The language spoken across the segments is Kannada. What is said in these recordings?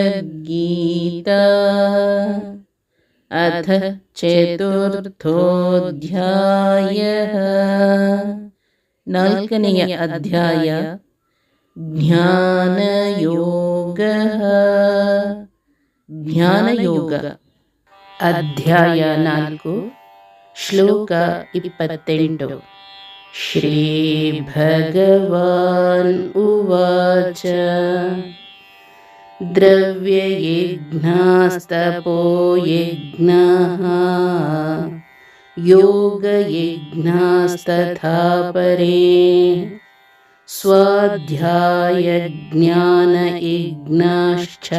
श्रीमद्भगवद्गीता अथ चतुर्थोऽध्यायः ನಾಲ್ಕನೆಯ ಅಧ್ಯಾಯ ಜ್ಞಾನಯೋಗಃ ಜ್ಞಾನಯೋಗ ಅಧ್ಯಾಯ ನಾಲ್ಕು श्लोक इति पते श्रीभगवान् उवाच। द्रव्ययिज्ञास्तपोयज्ञः योगयज्ञास्तथा परे स्वाध्यायज्ञानयज्ञाश्च।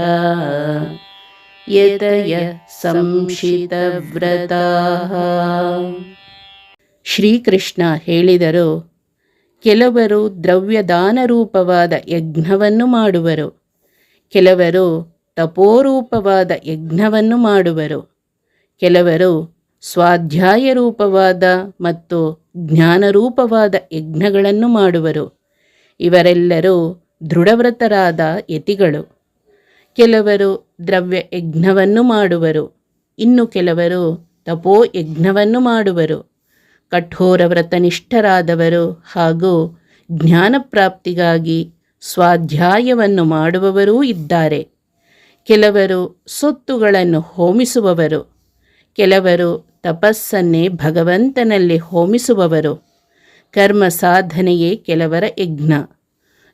यतयः संशितव्रताः ಶ್ರೀಕೃಷ್ಣ ಹೇಳಿದರು ಕೆಲವರು ದ್ರವ್ಯದಾನ ರೂಪವಾದ ಯಜ್ಞವನ್ನು ಮಾಡುವರು ಕೆಲವರು ತಪೋರೂಪವಾದ ಯಜ್ಞವನ್ನು ಮಾಡುವರು ಕೆಲವರು ಸ್ವಾಧ್ಯಾಯ ರೂಪವಾದ ಮತ್ತು ಜ್ಞಾನರೂಪವಾದ ಯಜ್ಞಗಳನ್ನು ಮಾಡುವರು ಇವರೆಲ್ಲರೂ ದೃಢವ್ರತರಾದ ಯತಿಗಳು ಕೆಲವರು ದ್ರವ್ಯ ಯಜ್ಞವನ್ನು ಮಾಡುವರು. ಇನ್ನು ಕೆಲವರು ತಪೋ ಯಜ್ಞವನ್ನು ಮಾಡುವರು. ಕಠೋರ ವ್ರತನಿಷ್ಠರಾದವರು ಹಾಗೂ ಜ್ಞಾನಪ್ರಾಪ್ತಿಗಾಗಿ ಸ್ವಾಧ್ಯಾಯವನ್ನು ಮಾಡುವವರೂ ಇದ್ದಾರೆ. ಕೆಲವರು ಸೊತ್ತುಗಳನ್ನು ಹೋಮಿಸುವವರು. ಕೆಲವರು ತಪಸ್ಸನ್ನೇ ಭಗವಂತನಲ್ಲಿ ಹೋಮಿಸುವವರು. ಕರ್ಮ ಸಾಧನೆಯೇ ಕೆಲವರ ಯಜ್ಞ.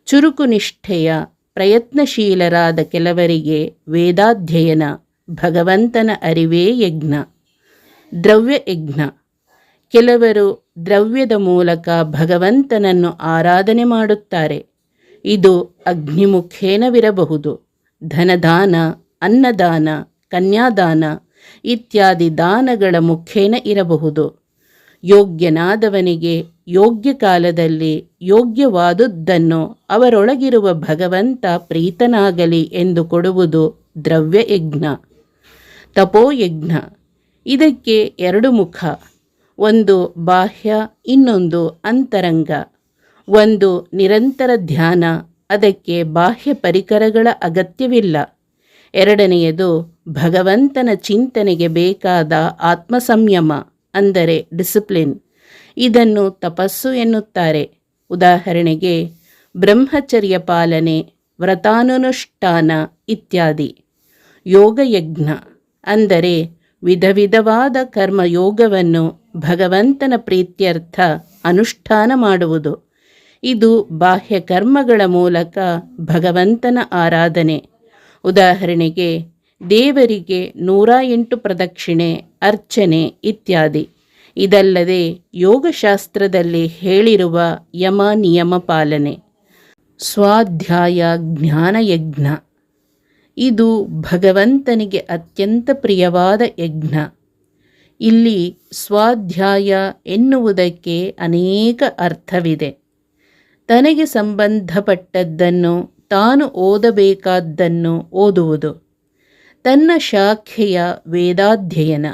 ಚುರುಕು ನಿಷ್ಠೆಯ ಪ್ರಯತ್ನಶೀಲರಾದ ಕೆಲವರಿಗೆ ವೇದಾಧ್ಯಯನ, ಭಗವಂತನ ಅರಿವೇ ಯಜ್ಞ, ದ್ರವ್ಯ ಯಜ್ಞ. ಕೆಲವರು ದ್ರವ್ಯದ ಮೂಲಕ ಭಗವಂತನನ್ನು ಆರಾಧನೆ ಮಾಡುತ್ತಾರೆ. ಇದು ಅಗ್ನಿಮುಖೇನವಿರಬಹುದು. ಧನದಾನ, ಅನ್ನದಾನ, ಕನ್ಯಾದಾನ ಇತ್ಯಾದಿ ದಾನಗಳ ಮುಖೇನ ಇರಬಹುದು. ಯೋಗ್ಯನಾದವನಿಗೆ ಯೋಗ್ಯ ಕಾಲದಲ್ಲಿ ಯೋಗ್ಯವಾದುದನ್ನು ಅವರೊಳಗಿರುವ ಭಗವಂತ ಪ್ರೀತನಾಗಲಿ ಎಂದು ಕೊಡುವುದು ದ್ರವ್ಯಯಜ್ಞ, ತಪೋಯಜ್ಞ. ಇದಕ್ಕೆ ಎರಡು ಮುಖ, ಒಂದು ಬಾಹ್ಯ, ಇನ್ನೊಂದು ಅಂತರಂಗ. ಒಂದು ನಿರಂತರ ಧ್ಯಾನ, ಅದಕ್ಕೆ ಬಾಹ್ಯ ಪರಿಕರಗಳ ಅಗತ್ಯವಿಲ್ಲ. ಎರಡನೆಯದು ಭಗವಂತನ ಚಿಂತನೆಗೆ ಬೇಕಾದ ಆತ್ಮಸಂಯಮ, ಅಂದರೆ ಡಿಸಿಪ್ಲಿನ್. ಇದನ್ನು ತಪಸ್ಸು ಎನ್ನುತ್ತಾರೆ. ಉದಾಹರಣೆಗೆ, ಬ್ರಹ್ಮಚರ್ಯ ಪಾಲನೆ ವ್ರತಾನುಷ್ಠಾನ ಇತ್ಯಾದಿ. ಯೋಗಯಜ್ಞ ಅಂದರೆ ವಿಧ ವಿಧವಾದ ಕರ್ಮಯೋಗವನ್ನು ಭಗವಂತನ ಪ್ರೀತ್ಯರ್ಥ ಅನುಷ್ಠಾನ ಮಾಡುವುದು. ಇದು ಬಾಹ್ಯ ಕರ್ಮಗಳ ಮೂಲಕ ಭಗವಂತನ ಆರಾಧನೆ. ಉದಾಹರಣೆಗೆ, ದೇವರಿಗೆ ನೂರ ಎಂಟು ಪ್ರದಕ್ಷಿಣೆ, ಅರ್ಚನೆ ಇತ್ಯಾದಿ. ಇದಲ್ಲದೆ ಯೋಗಶಾಸ್ತ್ರದಲ್ಲಿ ಹೇಳಿರುವ ಯಮ ನಿಯಮ ಪಾಲನೆ. ಸ್ವಾಧ್ಯಾಯ ಜ್ಞಾನಯಜ್ಞ ಇದು ಭಗವಂತನಿಗೆ ಅತ್ಯಂತ ಪ್ರಿಯವಾದ ಯಜ್ಞ. ಇಲ್ಲಿ ಸ್ವಾಧ್ಯಾಯ ಎನ್ನುವುದಕ್ಕೆ ಅನೇಕ ಅರ್ಥವಿದೆ. ತನಗೆ ಸಂಬಂಧಪಟ್ಟದ್ದನ್ನು ತಾನು ಓದಬೇಕಾದ್ದನ್ನು ಓದುವುದು. ತನ್ನ ಶಾಖೆಯ ವೇದಾಧ್ಯಯನ.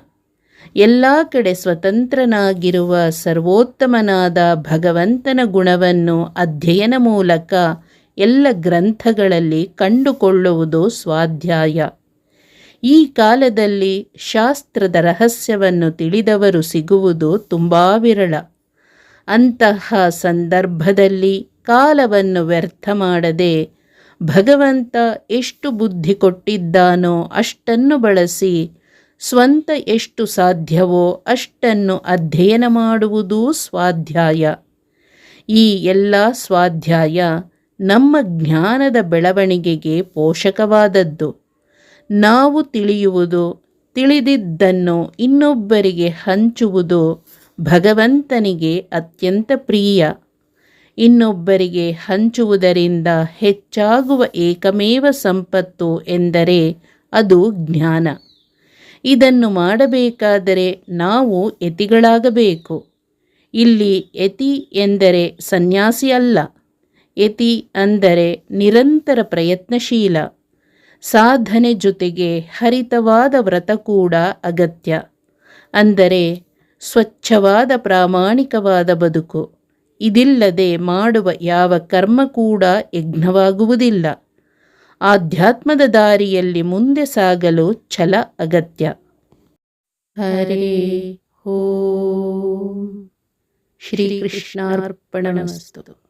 ಎಲ್ಲ ಕಡೆ ಸ್ವತಂತ್ರನಾಗಿರುವ ಸರ್ವೋತ್ತಮನಾದ ಭಗವಂತನ ಗುಣವನ್ನು ಅಧ್ಯಯನ ಮೂಲಕ ಎಲ್ಲ ಗ್ರಂಥಗಳಲ್ಲಿ ಕಂಡುಕೊಳ್ಳುವುದು ಸ್ವಾಧ್ಯಾಯ. ಈ ಕಾಲದಲ್ಲಿ ಶಾಸ್ತ್ರದ ರಹಸ್ಯವನ್ನು ತಿಳಿದವರು ಸಿಗುವುದು ತುಂಬ ವಿರಳ. ಅಂತಹ ಸಂದರ್ಭದಲ್ಲಿ ಕಾಲವನ್ನು ವ್ಯರ್ಥ ಮಾಡದೆ ಭಗವಂತ ಎಷ್ಟು ಬುದ್ಧಿ ಕೊಟ್ಟಿದ್ದಾನೋ ಅಷ್ಟನ್ನು ಬಳಸಿ ಸ್ವಂತ ಎಷ್ಟು ಸಾಧ್ಯವೋ ಅಷ್ಟನ್ನು ಅಧ್ಯಯನ ಮಾಡುವುದೂ ಸ್ವಾಧ್ಯಾಯ. ಈ ಎಲ್ಲ ಸ್ವಾಧ್ಯಾಯ ನಮ್ಮ ಜ್ಞಾನದ ಬೆಳವಣಿಗೆಗೆ ಪೋಷಕವಾದದ್ದು. ನಾವು ತಿಳಿಯುವುದು, ತಿಳಿದಿದ್ದನ್ನು ಇನ್ನೊಬ್ಬರಿಗೆ ಹಂಚುವುದು ಭಗವಂತನಿಗೆ ಅತ್ಯಂತ ಪ್ರಿಯ. ಇನ್ನೊಬ್ಬರಿಗೆ ಹಂಚುವುದರಿಂದ ಹೆಚ್ಚಾಗುವ ಏಕಮೇವ ಸಂಪತ್ತು ಎಂದರೆ ಅದು ಜ್ಞಾನ. ಇದನ್ನು ಮಾಡಬೇಕಾದರೆ ನಾವು ಯತಿಗಳಾಗಬೇಕು. ಇಲ್ಲಿ ಯತಿ ಎಂದರೆ ಸನ್ಯಾಸಿ ಅಲ್ಲ. ಯತಿ ಅಂದರೆ ನಿರಂತರ ಪ್ರಯತ್ನಶೀಲ. ಸಾಧನೆ ಜೊತೆಗೆ ಹರಿತವಾದ ವ್ರತ ಕೂಡ ಅಗತ್ಯ. ಅಂದರೆ ಸ್ವಚ್ಛವಾದ ಪ್ರಾಮಾಣಿಕವಾದ ಬದುಕು. ಇದಿಲ್ಲದೆ ಮಾಡುವ ಯಾವ ಕರ್ಮ ಕೂಡ ಯಜ್ಞವಾಗುವುದಿಲ್ಲ. ಆಧ್ಯಾತ್ಮದ ದಾರಿಯಲ್ಲಿ ಮುಂದೆ ಸಾಗಲು ಛಲ ಅಗತ್ಯ. ಹರೇ ಓಂ. ಶ್ರೀಕೃಷ್ಣಾರ್ಪಣಮಸ್ತು